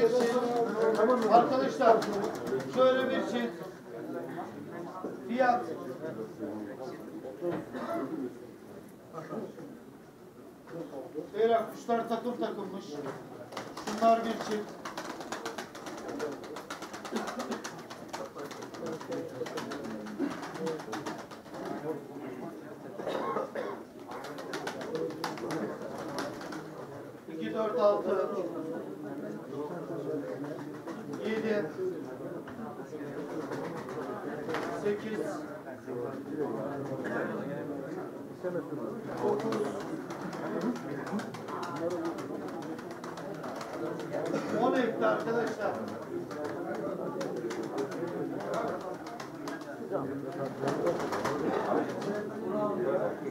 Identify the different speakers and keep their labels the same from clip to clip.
Speaker 1: bir. Arkadaşlar şöyle bir çift. Fiyat. Beyler kuşlar takım takılmış. Şunlar bir çift. İki, dört, altı. Yedi. Sekiz. Dokuz. On ekti arkadaşlar.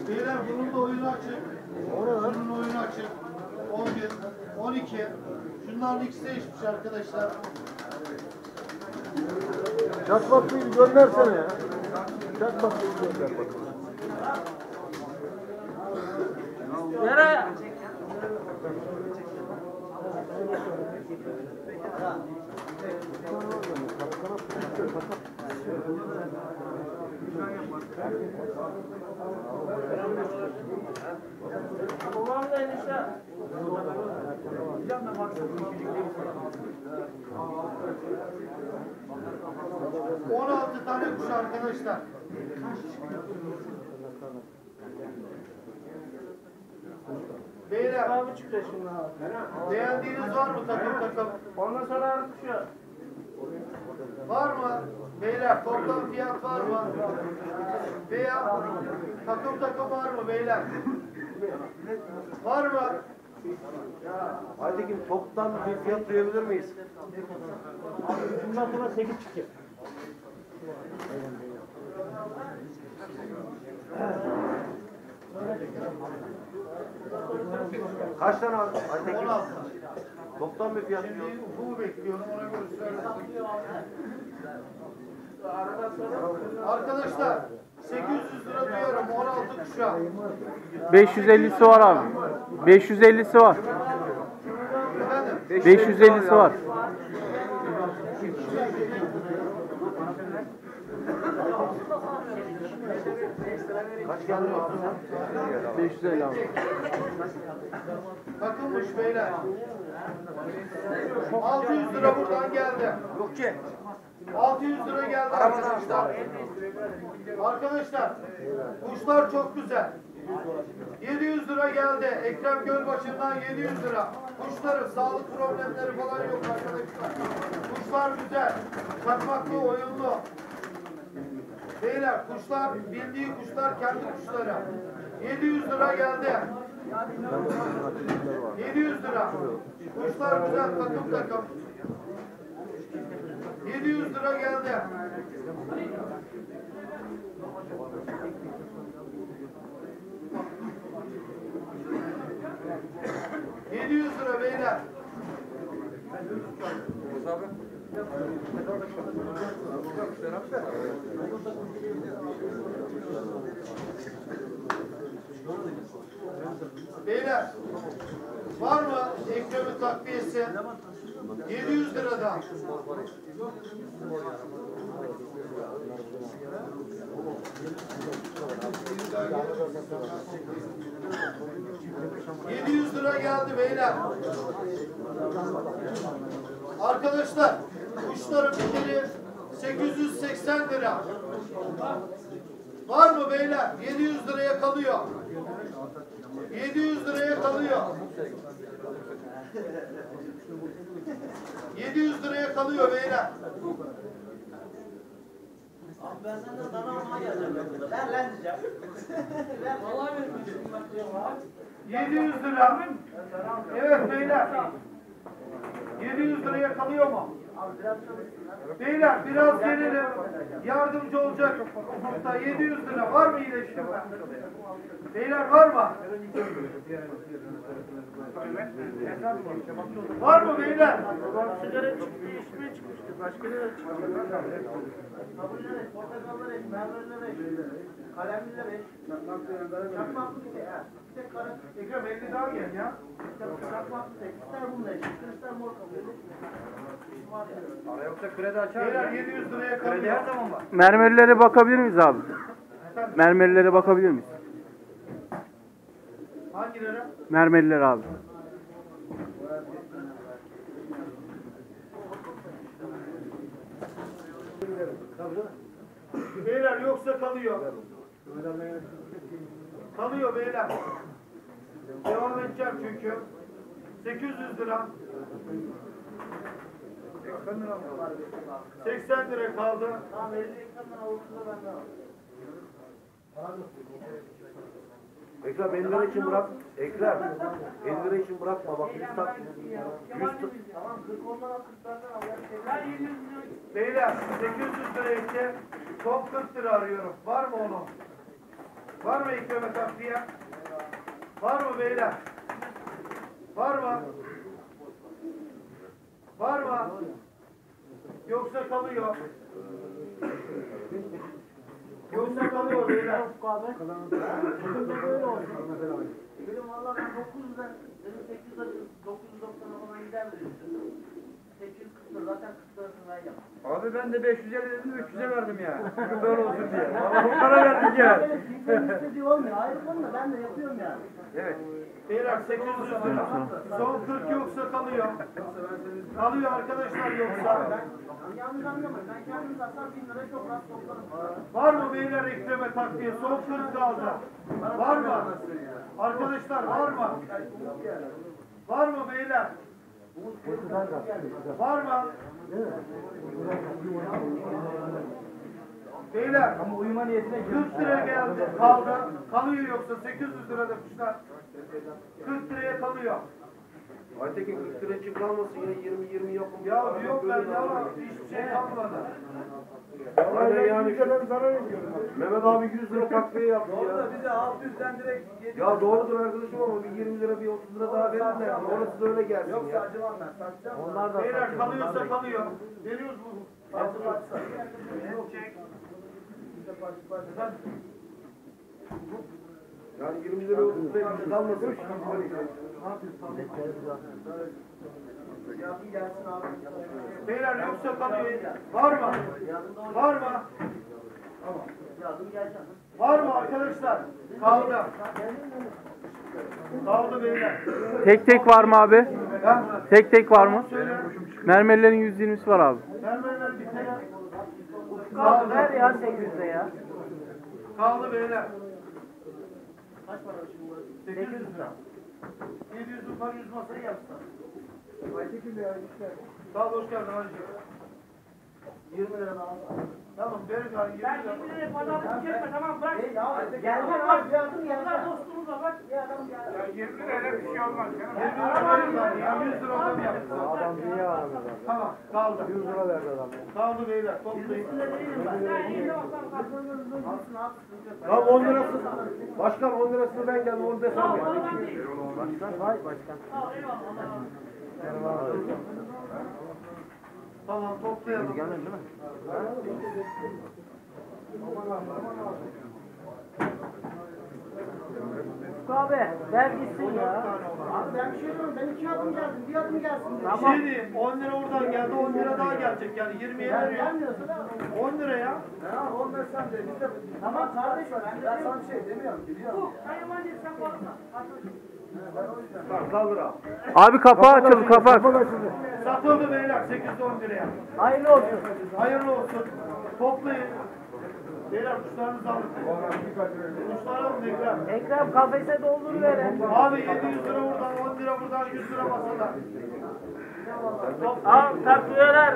Speaker 1: Beyler bunun da oyunu açık. Bunun oyunu açık. 11, 12. Şunların ikisi değişmiş arkadaşlar.
Speaker 2: Çak bakayım göndersene ya. Çak bakayım gönder bakalım.
Speaker 3: Nereye?
Speaker 1: 16 tane kuş arkadaşlar. Beyler
Speaker 3: Abi çıkıyor şimdi abi.
Speaker 1: beğendiğiniz var mı takım takım?
Speaker 3: Ondan sonra kuşu.
Speaker 1: Var mı? Beyler toplam fiyat var mı? Veya takım takım var mı beyler? Var mı?
Speaker 2: Aytekin toptan bir fiyat duyabilir miyiz?
Speaker 3: Bundan sonra 8 çıkıyor.
Speaker 2: Kaç tane? Aytekin
Speaker 1: 16.
Speaker 2: toptan bir fiyat diyor.
Speaker 1: Şimdi bu bekliyorum ona göre söylesin. Arkadaşlar 800 lira diyorum 16 kuşa.
Speaker 4: 550'si var abi. 550'si var.
Speaker 1: Efendim
Speaker 4: 550'si var.
Speaker 2: Kaç geldi abi?
Speaker 4: 550 abi.
Speaker 1: takılmış beyler. 600 lira buradan geldi.
Speaker 2: Yok ki.
Speaker 1: 600 lira geldi arkadaşlar. Arkadaşlar kuşlar çok güzel. 700 lira geldi. Ekrem Gölbaşı'ndan 700 lira. Kuşların sağlık problemleri falan yok arkadaşlar. Kuşlar güzel. Çakmaklı, oyunlu. Beyler kuşlar bildiği kuşlar kendi kuşları. 700 lira geldi. 700 lira. Kuşlar güzel takım takım. 700 lira geldi. Yedi yüz lira beyler. Beyler var mı Ekrem'in takviyesi? 700 liradan. Yedi yüz lira geldi beyler. Arkadaşlar kuşların bedeli 880 lira. Var mı beyler? 700 liraya kalıyor. 700 liraya kalıyor. 700 liraya kalıyor beyler.
Speaker 3: Abi ben senden dana almaya geleceğim. Ver lan diyeceğim. Ver. Vallahi abi.
Speaker 1: 700 lira. Evet beyler. 700 liraya kalıyor mu? Beyler biraz gelelim. Yardımcı olacak. Ufukta 700 lira. Var mı iyileştirme? Beyler var mı? Var mı beyler?
Speaker 3: Sigara çıktı, içmeye çıkmıştı. Başka nereye çıktı? Portakallar eş, mermerler eş. Kalemli de 5. Çakmaklı bir. Bir tek kare.
Speaker 1: Ekrem 50 daha gel ya.
Speaker 3: Çakmaklı tek. İster bununla eşit. ister mor kabul.
Speaker 5: Ara yoksa kredi açar
Speaker 1: Beyler
Speaker 5: mı?
Speaker 1: 700 liraya
Speaker 5: Kredi
Speaker 1: kalıyor.
Speaker 5: her zaman var.
Speaker 4: Mermerlere bakabilir miyiz abi? Mermerlere bakabilir miyiz?
Speaker 1: Hangileri?
Speaker 4: Mermerler abi.
Speaker 1: Beyler yoksa kalıyor. Kalıyor beyler. Devam edeceğim çünkü. 800 lira. 80 lira kaldı.
Speaker 3: Tamam 50 ekrandan avuçluda bende var.
Speaker 2: Ekrem 50 lira için bırak. Ekrem 50 lira için bırakma bak. 100 tak. 100
Speaker 3: Tamam 40 ondan al 40 benden al. Yani şeyler-
Speaker 1: Beyler 800 lira etti. Son 40 lira arıyorum. Var mı onun? Var mı Ekrem'e takviye? Var mı beyler? Var mı? Var mı? Yoksa kalıyor. Yoksa kalıyor beyler.
Speaker 3: Benim valla ben 900'den dedim 800'e 990'a falan gider dedim. 840 lira zaten 40 lirasını ben yaptım.
Speaker 5: Abi ben de 550 dedim 300'e verdim ya. Böyle olsun diye. Vallahi bu para verdik ya.
Speaker 3: Kimsenin istediği olmuyor. Ayrı konu da ben de yapıyorum yani.
Speaker 5: Evet.
Speaker 1: Beyler 800 lira. Son 40 yoksa kalıyor. Kalıyor arkadaşlar yoksa.
Speaker 3: Yanlış anlamayın. Ben kendim satsam 1000 liraya çok rahat toplarım.
Speaker 1: Var mı beyler Ekrem'e takviye? Son 40 kaldı. Var mı? Arkadaşlar var mı? Var mı beyler? Var mı? Beyler
Speaker 5: Ama uyuma niyetine
Speaker 1: 40 lira geldi kaldı. Kalıyor yoksa 800 lirada kuşlar. 40 liraya kalıyor.
Speaker 2: Aytekin 40 lira için kalmasın ya 20-20 yapın.
Speaker 1: Ya diyorlar ya hiçbir şey kalmadı.
Speaker 2: Aynen yani şu Mehmet abi 100 lira takviye yaptı ya.
Speaker 5: bize 600'den direkt 700
Speaker 2: Ya doğrudur arkadaşım ama bir 20 lira bir 30 lira daha verin de orası da öyle gelsin ya.
Speaker 5: acımam ben satacağım.
Speaker 3: Onlar da
Speaker 1: Beyler kalıyorsa kalıyor. Veriyoruz bu. Çek.
Speaker 2: Yani 20 lira 30 lira bir şey kalmasın.
Speaker 3: Yardım gelsin abi.
Speaker 1: Beyler yoksa kalıyor. Var mı? Var mı? Var mı arkadaşlar? Kaldı. Kaldı beyler.
Speaker 4: Tek tek var mı abi?
Speaker 1: Ha?
Speaker 4: Tek tek var mı? Mermerlerin 120'si var abi.
Speaker 1: Mermerler bir tek.
Speaker 3: Kaldı ver ya 800'de ya.
Speaker 1: Kaldı beyler.
Speaker 3: Kaç para şimdi burası?
Speaker 1: 800 lira. 700 yukarı 100 masayı yapsın. Sağ ol hoş geldin hacı.
Speaker 3: 20 lira daha.
Speaker 1: Tamam verin gari 20 lira.
Speaker 6: Kendine pazarlık çekme tamam bırak.
Speaker 3: Ya geldi abi yardım geldi.
Speaker 6: Bunlar dostumuz var bak.
Speaker 3: Bir adam geldi.
Speaker 1: 20 lira verin gari ya 100 lira adam yaptı.
Speaker 2: Adam niye abi?
Speaker 1: Tamam kaldı.
Speaker 2: 100 lira verdi adam.
Speaker 1: Kaldı beyler toplayın.
Speaker 6: Sen iyi de olsan
Speaker 3: Alsın abi sıkıntı yok.
Speaker 2: Tamam 10 lirası. Başkan 10 lirasını ben geldim onu desem ya.
Speaker 6: Tamam değil.
Speaker 2: Vay başkan.
Speaker 6: Sağ ol eyvallah.
Speaker 1: Tamam toplayalım.
Speaker 3: Abi ver gitsin ya. Abi ben bir şey diyorum. Ben iki adım geldim. Bir adım gelsin.
Speaker 1: Bir şey diyeyim 10 lira oradan geldi 10 lira daha gelecek yani 20'ye
Speaker 3: Ben
Speaker 1: veriyor.
Speaker 3: gelmiyorsun abi.
Speaker 1: 10 lira ya.
Speaker 3: Ya on versen de biz de. Tamam kardeşim ben de sana bir şey demiyorum. Biliyorum.
Speaker 6: Bu sen yabancı sen bağırma.
Speaker 2: Bak kaldır abi.
Speaker 4: Abi kapağı açıldı kapak.
Speaker 1: Satıldı beyler 8 10 liraya.
Speaker 3: Hayırlı olsun.
Speaker 1: Hayırlı olsun. Toplayın. Beyler kuşlarınızı alın. Kuşları alın Ekrem.
Speaker 3: Ekrem kafese doldur verin.
Speaker 1: Abi 700 lira buradan 10 lira buradan 100 lira masada.
Speaker 3: Al takviyeler.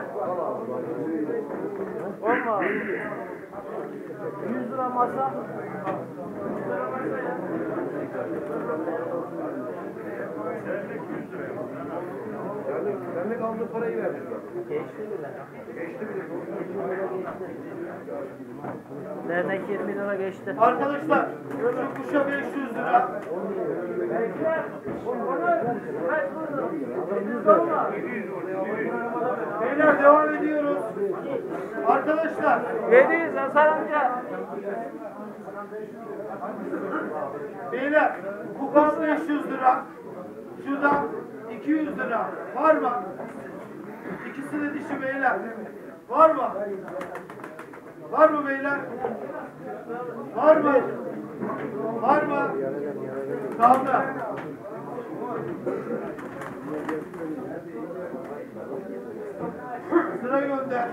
Speaker 3: Olma. 100 lira masa.
Speaker 2: Yani benlik aldığı parayı verdi.
Speaker 3: Geçti bile.
Speaker 2: Geçti bile.
Speaker 3: Dernek 20 lira geçti.
Speaker 1: Arkadaşlar şu kuşa 500 lira. Beyler devam ediyoruz. Arkadaşlar
Speaker 3: 700 Hasan amca.
Speaker 1: Beyler bu kas 500 lira. Şu da 200 lira. Var mı? İkisi de dişi beyler. Var mı? Var mı beyler? Var mı? Var mı? Kaldı. Sıra gönder.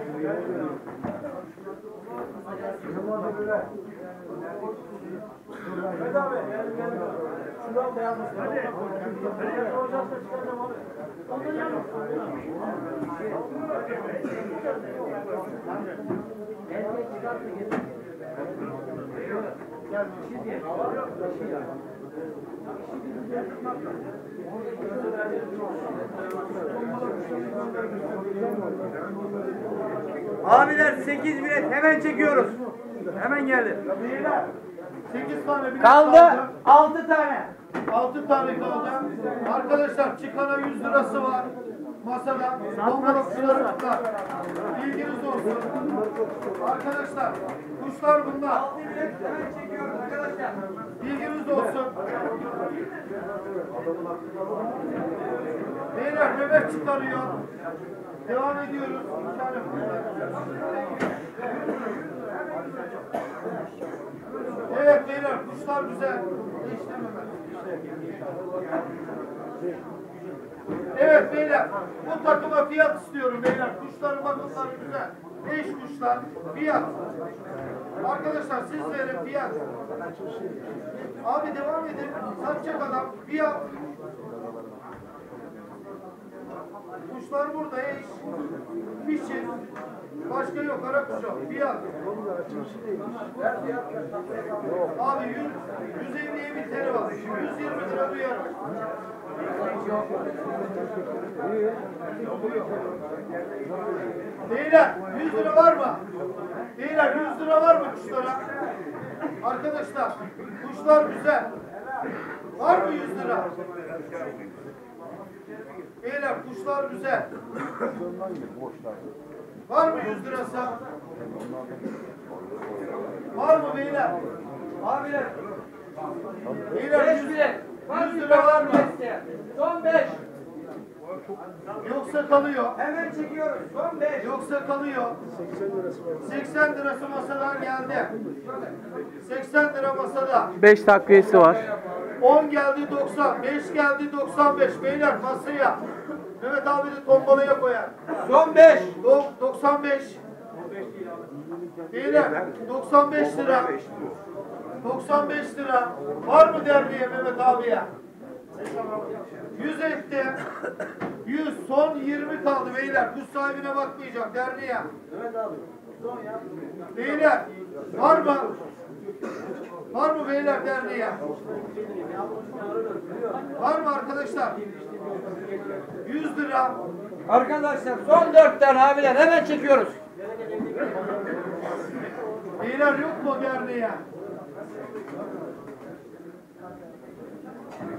Speaker 5: Abiler 8 bilet hemen çekiyoruz. Hemen geldi.
Speaker 1: Beyler 8 tane bilet
Speaker 5: Kaldı 6 tane.
Speaker 1: 6 tane kaldı. Arkadaşlar çıkana 100 lirası var. Masada. Tombala kuşları var. Bilginiz olsun. Arkadaşlar kuşlar bunlar.
Speaker 5: 6 bilet hemen çekiyoruz arkadaşlar.
Speaker 1: Bilginiz olsun. Beyler nöbet çıkarıyor. Devam ediyoruz. Evet beyler kuşlar güzel. Evet beyler bu takıma fiyat istiyorum beyler. Kuşların bakımları güzel. Eş kuşlar fiyat. Arkadaşlar siz verin fiyat. Abi devam edin. Satacak adam fiyat. Kuşlar burada eş. Pişir. Başka yok ara kuşu. Fiyat. Abi 100, 150'ye bir tane var. 120 lira duyarım. Beyler 100 lira var mı? Beyler 100 lira var mı kuşlara? Arkadaşlar kuşlar güzel. Var mı 100 lira? Beyler kuşlar güzel. Var mı 100 lirası? Var mı beyler?
Speaker 5: Abiler
Speaker 1: Beyler
Speaker 5: 5
Speaker 1: 100,
Speaker 5: bilet.
Speaker 1: 100 lira var mı?
Speaker 5: Son 5.
Speaker 1: Yoksa kalıyor.
Speaker 5: Hemen çekiyoruz. Son 5.
Speaker 1: Yoksa kalıyor. 80 lirası masadan geldi. 80 lira masada.
Speaker 4: 5 takviyesi var.
Speaker 1: 10 geldi 90. 5 geldi 95. Beyler masaya. Mehmet abi de tombalaya koyar.
Speaker 5: Son 5.
Speaker 1: Do- 95. Beyler 95 lira. 95 lira. Var mı derdiye Mehmet abiye? 100 etti. 100 son 20 kaldı beyler. Kuş sahibine bakmayacak derdiye. Beyler var mı? Var mı beyler derneğe? Var mı arkadaşlar? 100 lira.
Speaker 5: Arkadaşlar son 4 tane abiler hemen çekiyoruz.
Speaker 1: Beyler yok mu derneğe?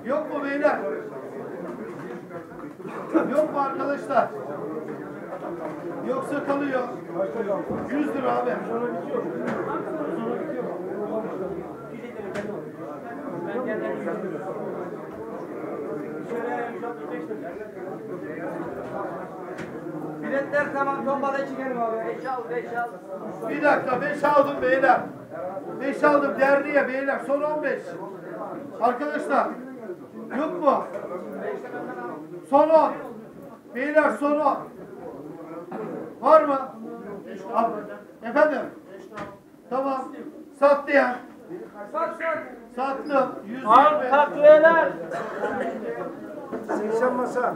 Speaker 1: Yok mu beyler? Yok mu arkadaşlar? Yoksa kalıyor. 100 lira abi.
Speaker 5: Biletler tamam tombalaya çekelim abi. 5 al 5 al.
Speaker 1: Bir dakika 5 aldım beyler. 5 aldım derneğe beyler son 15. Arkadaşlar yok mu? Son 10. Beyler son 10. Var mı? Efendim? Tamam. Sattı ya.
Speaker 5: Sat sat.
Speaker 1: Sattım. 120.
Speaker 5: Al takviyeler.
Speaker 1: 80 masa.